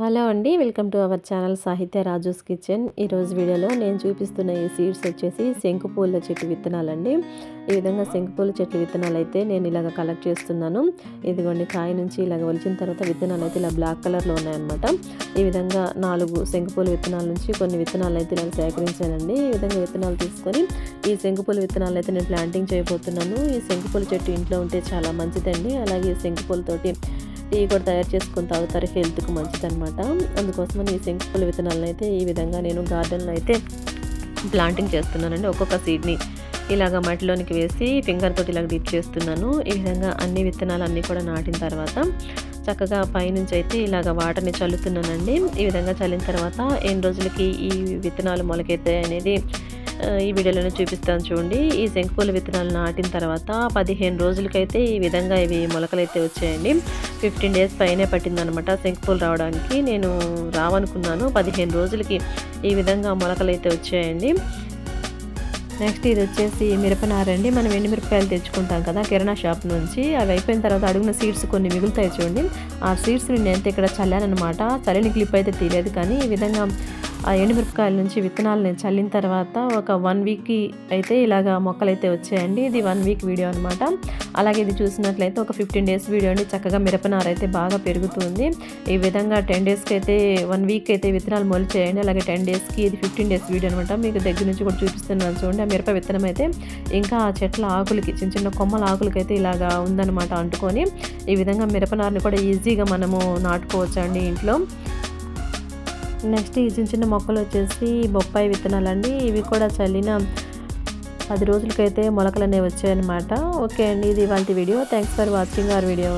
Hello అండి welcome to our channel సాహిత్య Raju's kitchen. ఈరోజు వీడియోలో నేను చూపిస్తున్న ఈ సీడ్స్ వచ్చేసి శంకు పూల చెట్టు విత్తనాలండి. ఈ విధంగా శంకు పూల చెట్టు విత్తనాలు అయితే నేను ఇలాగ కలెక్ట్ చేస్తున్నాను. ఇదిగోండి కాయ నుంచి ఇలాగ ఒలిచిన తర్వాత విత్తనాలు అయితే ఇలా బ్లాక్ కలర్లో ఉన్నాయన్నమాట. ఈ విధంగా నాలుగు శంకుపూల విత్తనాల నుంచి కొన్ని విత్తనాలు అయితే ఇలా సేకరించానండి. ఈ విధంగా విత్తనాలు తీసుకొని ఈ శంకుపూల విత్తనాలు అయితే నేను ప్లాంటింగ్ చేయబోతున్నాను. ఈ శంకుపూల చెట్టు ఇంట్లో ఉంటే చాలా మంచిదండి. అలాగే శంకుపూలతోటి టీ కూడా తయారు చేసుకొని తాగుతారు. హెల్త్కి మంచిదనమాట అందుకోసమని ఈ శంకుపూల విత్తనాలను అయితే ఈ విధంగా నేను గార్డెన్లో అయితే ప్లాంటింగ్ చేస్తున్నానండి. ఒక్కొక్క సీడ్ని ఇలాగ మట్టిలోనికి వేసి ఫింగర్ తోటి ఇలాగ డిప్ చేస్తున్నాను. ఈ విధంగా అన్ని విత్తనాలు అన్నీ కూడా నాటిన తర్వాత చక్కగా పైనుంచి అయితే ఇలాగ వాటర్ని చల్లుతున్నానండి. ఈ విధంగా చల్లిన తర్వాత ఎన్ని రోజులకి ఈ విత్తనాలు మొలకెత్తాయి అనేది ఈ వీడియోలోనే చూపిస్తాను చూడండి. ఈ శంకుపూల విత్తనాలు నాటిన తర్వాత పదిహేను రోజులకైతే ఈ విధంగా ఇవి మొలకలు అయితే వచ్చాయండి. ఫిఫ్టీన్ డేస్ పైనే పట్టిందనమాట శంకుపూలు రావడానికి. నేను రావనుకున్నాను పదిహేను రోజులకి ఈ విధంగా మొలకలు అయితే వచ్చాయండి. నెక్స్ట్ ఇది వచ్చేసి మిరపనారండి మనం ఎండు మిరపకాయలు తెచ్చుకుంటాం కదా కిరాణా షాప్ నుంచి. అవి అయిపోయిన తర్వాత అడుగున సీడ్స్ కొన్ని మిగులుతాయి చూడండి. ఆ సీడ్స్ని నేను ఇక్కడ చల్లానమాట చల్లని క్లిప్ అయితే తీయలేదు కానీ ఈ విధంగా ఆ ఎండుమిరపకాయల నుంచి విత్తనాలను చల్లిన తర్వాత ఒక వన్ వీక్కి అయితే ఇలాగ మొక్కలు అయితే వచ్చాయండి. ఇది వన్ వీక్ వీడియో అనమాట అలాగే ఇది చూసినట్లయితే ఒక ఫిఫ్టీన్ డేస్ వీడియో అండి. చక్కగా మిరపనార అయితే బాగా పెరుగుతుంది. ఈ విధంగా టెన్ డేస్కి అయితే వన్ వీక్ అయితే విత్తనాలు మొలిచేయండి. అలాగే టెన్ డేస్కి ఇది ఫిఫ్టీన్ డేస్ వీడియో అనమాట మీకు దగ్గర నుంచి కూడా చూపిస్తున్నాను చూడండి. ఆ మిరప విత్తనం అయితే ఇంకా ఆ చెట్ల ఆకులకి చిన్న చిన్న కొమ్మల ఆకులకి అయితే ఇలాగా ఉందన్నమాట అంటుకొని ఈ విధంగా మిరపనారని కూడా ఈజీగా మనము నాటుకోవచ్చు అండి ఇంట్లో. నెక్స్ట్ ఈ చిన్న చిన్న మొక్కలు వచ్చేసి బొప్పాయి విత్తనాలు అండి ఇవి కూడా చల్లిన పది రోజులకైతే మొలకలు అనేవి వచ్చాయన్నమాట. ఓకే అండి ఇది ఇవాళ video. Thanks for watching our video